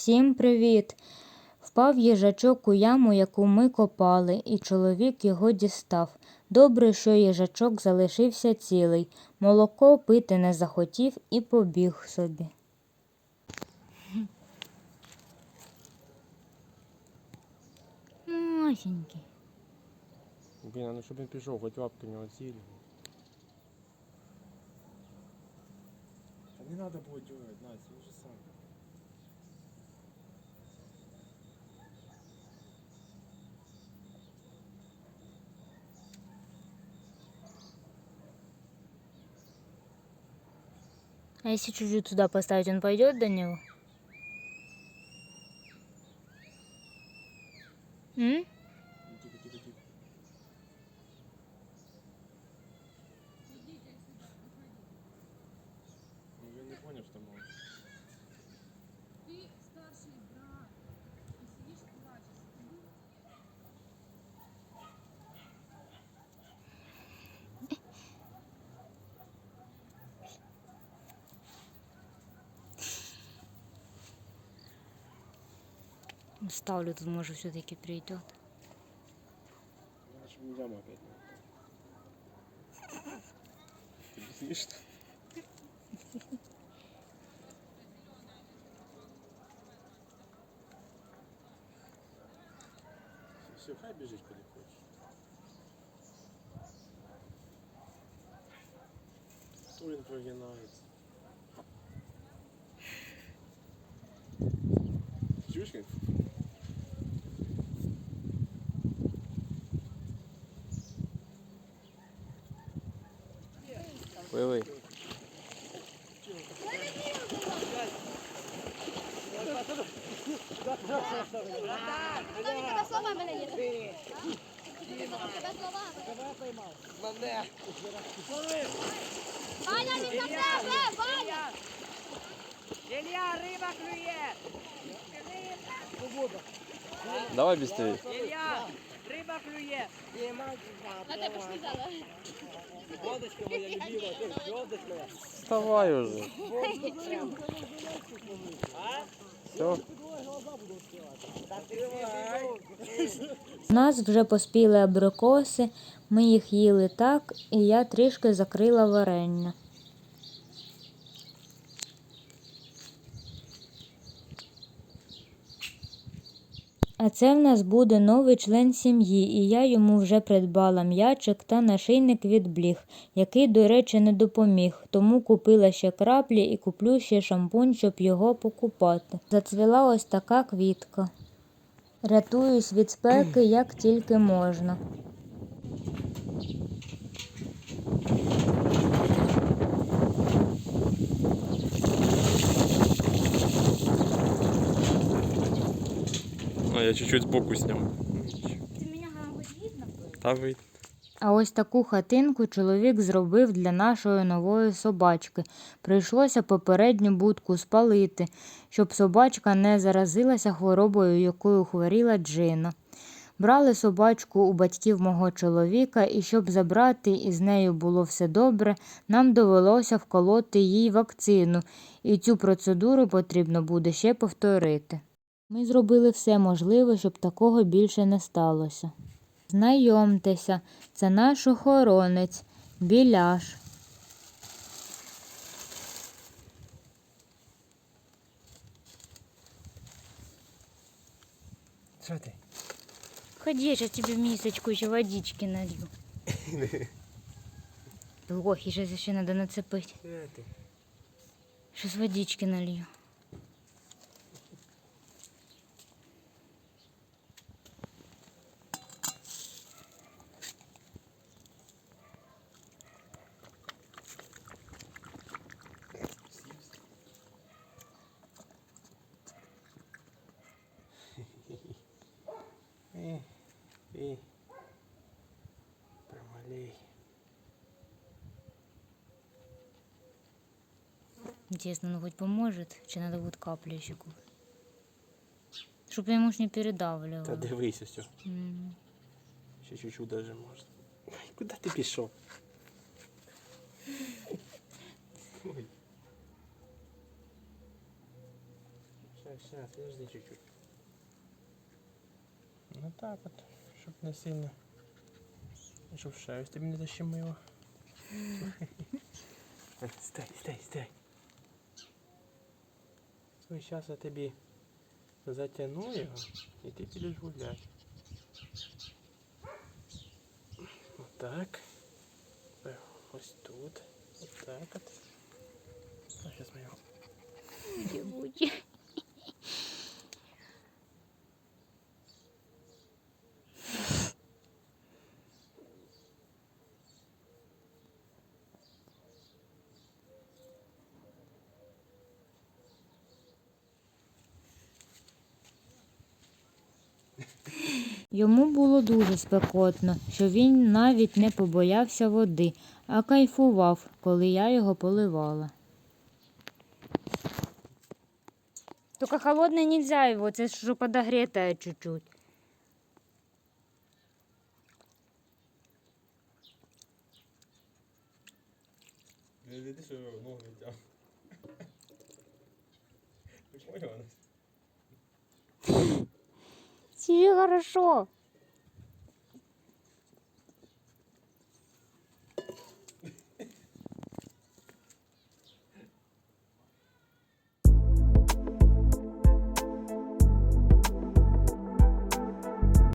Всім привіт! Впав їжачок у яму, яку ми копали, і чоловік його дістав. Добре, що їжачок залишився цілий. Молоко пити не захотів і побіг собі. Масенький. Блін, а ну щоб він пішов, хоч лапки в нього цілі. Не треба було дергати, Настя, він сам. А если чуть-чуть туда поставить, он пойдет до него? М? Ну, Тихо, тихо, тихо. Ну, він не поняв, що було. Ставлю тут, может, все-таки придет. Ну, щоб не яму опять не упав. Тобі смішно? Все, хай біжить куди хоче. То він прогинається. Чуєш, як? Пливи. Тобі тебе слова мене є. Тебе слова. Ваня, він на тебе, Ваня! Илья, рыба клюет! Давай быстрее. Илья, Рыба клюет! На тебе. Водочка моя любимая, ты водочка. Вставай уже. Все. У нас вже поспіли абрикоси, ми їх їли так, і я трішки закрила варення. А це в нас буде новий член сім'ї, і я йому вже придбала м'ячик та нашийник від бліг, який, до речі, не допоміг, тому купила ще краплі і куплю ще шампунь, щоб його покупати. Зацвіла ось така квітка. Рятуюсь від спеки як тільки можна. А я чуть-чуть. Ти мене хоч видно? Та. А ось таку хатинку чоловік зробив для нашої нової собачки. Прийшлося попередню будку спалити, щоб собачка не заразилася хворобою, якою хворіла Джина. Брали собачку у батьків мого чоловіка, і щоб забрати і з нею було все добре, нам довелося вколоти їй вакцину, і цю процедуру потрібно буде ще повторити. Ми зробили все можливе, щоб такого більше не сталося. Знайомтеся, це наш охоронець, біляш. Що ти? Ходи, я сейчас тебе в мисочку еще водички налью. Лохи, сейчас еще надо нацепить. Що ти? Сейчас водички налью. І. Промалей. Интересно, ну хоть поможет? Чи надо будет капли еще купить? Чтоб я ему ж не передавливала. Та дивись ось. М. Ще чуть-чуть даже можна. Ой, куди ти пішов? Ой. Щас, Сейчас, подожди чуть-чуть. Ну так от, щоб не сильно. Щоб шерсть тобі не защемило. Стай, стай, стай. Ось зараз я тобі затягну його і ти підеш гуляти. Отак. Ось тут. Отак от. Зараз ми його Йому було дуже спекотно, що він навіть не побоявся води, а кайфував, коли я його поливала. Только холодне нельзя его, це ж подогретое чуть-чуть. Не видиш, що ногу відтяг. Ти поняла? Все хорошо.